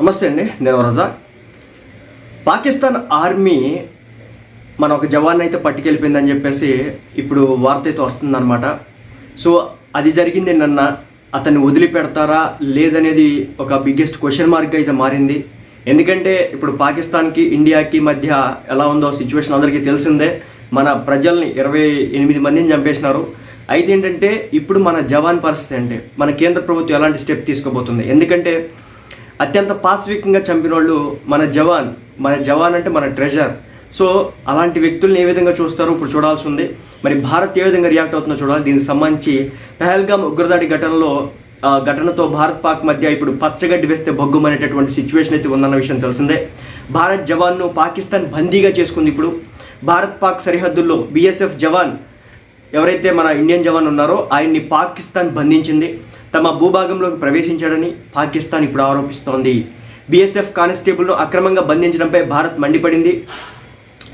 నమస్తే అండి నేను రజా? పాకిస్తాన్ ఆర్మీ మన ఒక జవాన్ అయితే పట్టుకెళ్ళిపోయిందని చెప్పేసి ఇప్పుడు వార్త అయితే వస్తుందన్నమాట. సో అది జరిగింది నిన్న. అతన్ని వదిలిపెడతారా లేదనేది ఒక బిగ్గెస్ట్ క్వశ్చన్ మార్క్ అయితే మారింది. ఎందుకంటే ఇప్పుడు పాకిస్తాన్కి ఇండియాకి మధ్య ఎలా ఉందో సిచ్యువేషన్ అందరికీ తెలిసిందే. మన ప్రజల్ని ఇరవై ఎనిమిది మందిని చంపేసినారు. అయితే ఏంటంటే ఇప్పుడు మన జవాన్ పరిస్థితి అంటే మన కేంద్ర ప్రభుత్వం ఎలాంటి స్టెప్ తీసుకోబోతుంది? ఎందుకంటే అత్యంత పాశవికంగా చంపిన వాళ్ళు మన జవాన్. మన జవాన్ అంటే మన ట్రెజర్. సో అలాంటి వ్యక్తుల్ని ఏ విధంగా చూస్తారో? ఇప్పుడు చూడాల్సి ఉంది మరి భారత్ ఏ విధంగా రియాక్ట్ అవుతుందో చూడాలి. దీనికి సంబంధించి పెహల్గామ్ ఉగ్రదాడి ఘటనలో ఆ ఘటనతో భారత్ పాక్ మధ్య ఇప్పుడు పచ్చగడ్డి వేస్తే బొగ్గుమనేటటువంటి సిచ్యువేషన్ అయితే ఉందన్న విషయం తెలిసిందే. భారత్ జవాన్ను పాకిస్తాన్ బందీగా చేసుకుంది ఇప్పుడు. భారత్ పాక్ సరిహద్దుల్లో బీఎస్ఎఫ్ జవాన్ ఎవరైతే మన ఇండియన్ జవాన్ ఉన్నారో ఆయన్ని పాకిస్తాన్ బంధించింది. తమ భూభాగంలోకి ప్రవేశించాడని పాకిస్తాన్ ఇప్పుడు ఆరోపిస్తోంది. బీఎస్ఎఫ్ కానిస్టేబుల్ను అక్రమంగా బంధించడంపై భారత్ మండిపడింది.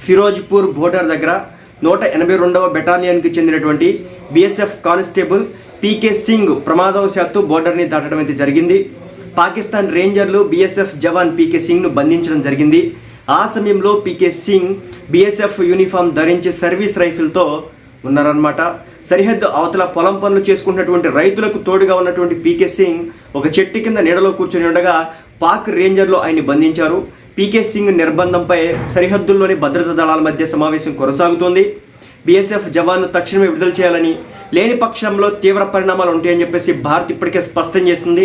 ఫిరోజ్పూర్ బోర్డర్ దగ్గర నూట ఎనభై రెండవ బెటాలియన్కి చెందినటువంటి బీఎస్ఎఫ్ కానిస్టేబుల్ పీకే సింగ్ ప్రమాదవశాత్తు బోర్డర్ని దాటడం అయితే జరిగింది. పాకిస్తాన్ రేంజర్లు బీఎస్ఎఫ్ జవాన్ పీకే సింగ్ను బంధించడం జరిగింది. ఆ సమయంలో పీకే సింగ్ బీఎస్ఎఫ్ యూనిఫామ్ ధరించి సర్వీస్ రైఫిల్తో ఉన్నారన్నమాట. సరిహద్దు అవతల పొలం పనులు చేసుకున్నటువంటి రైతులకు తోడుగా ఉన్నటువంటి పీకే సింగ్ ఒక చెట్టు కింద నీడలో కూర్చొని ఉండగా పాక్ రేంజర్లు ఆయన్ని బంధించారు. పీకే సింగ్ నిర్బంధంపై సరిహద్దుల్లోని భద్రతా దళాల మధ్య సమావేశం కొనసాగుతోంది. బీఎస్ఎఫ్ జవాన్ను తక్షణమే విడుదల చేయాలని లేని పక్షంలో తీవ్ర పరిణామాలు ఉంటాయని చెప్పేసి భారత్ ఇప్పటికే స్పష్టం చేసింది.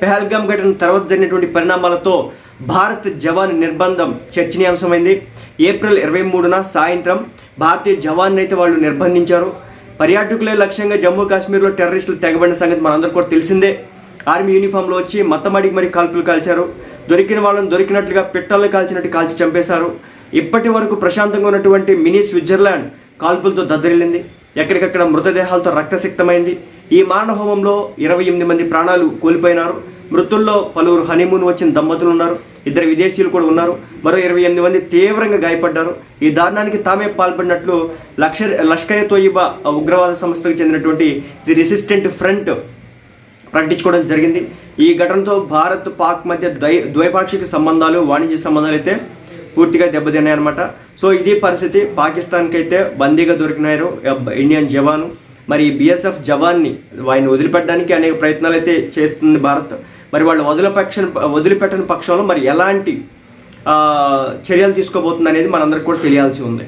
పెహల్గామ్ ఘటన తర్వాత జరిగినటువంటి పరిణామాలతో భారత్ జవాన్ నిర్బంధం చర్చనీయాంశమైంది. ఏప్రిల్ ఇరవై మూడున సాయంత్రం భారతీయ జవాన్ అయితే వాళ్ళు నిర్బంధించారు. పర్యాటకులే లక్ష్యంగా జమ్మూ కాశ్మీర్లో టెర్రరిస్టులు తెగబడిన సంగతి మనందరూ కూడా తెలిసిందే. ఆర్మీ యూనిఫామ్లో వచ్చి మత్తమడికి మరి కాల్పులు కాల్చారు. దొరికిన వాళ్ళని దొరికినట్లుగా పిట్టల్ని కాల్చినట్టు కాల్చి చంపేశారు. ఇప్పటి వరకు ప్రశాంతంగా ఉన్నటువంటి మినీ స్విట్జర్లాండ్ కాల్పులతో దద్దరిల్లింది. ఎక్కడికక్కడ మృతదేహాలతో రక్తసిక్తమైంది. ఈ మారణ హోమంలో ఇరవై ఎనిమిది మంది ప్రాణాలు కోల్పోయినారు. మృతుల్లో పలువురు హనీమూన్ వచ్చిన దంపతులు ఉన్నారు. ఇద్దరు విదేశీయులు కూడా ఉన్నారు. మరో ఇరవై ఎనిమిది మంది తీవ్రంగా గాయపడ్డారు. ఈ దారుణానికి తామే పాల్పడినట్లు లక్ష లష్కర్ తోయిబా ఉగ్రవాద సంస్థకు చెందినటువంటి ది రెసిస్టెంట్ ఫ్రంట్ ప్రకటించుకోవడం జరిగింది. ఈ ఘటనతో భారత్ పాక్ మధ్య ద్వై ద్వైపాక్షిక సంబంధాలు వాణిజ్య సంబంధాలు అయితే పూర్తిగా దెబ్బతిన్నాయన్నమాట. సో ఇది పరిస్థితి పాకిస్తాన్కి అయితే బందీగా దొరికినారు ఇండియన్ జవాను. మరి బీఎస్ఎఫ్ జవాన్ని ఆయన వదిలిపెట్టడానికి అనేక ప్రయత్నాలు అయితే చేస్తుంది భారత్. మరి వాళ్ళు వదిలిపక్ష వదిలిపెట్టని పక్షంలో మరి ఎలాంటి చర్యలు తీసుకోబోతుంది అనేది మనందరికి కూడా తెలియాల్సి ఉంది.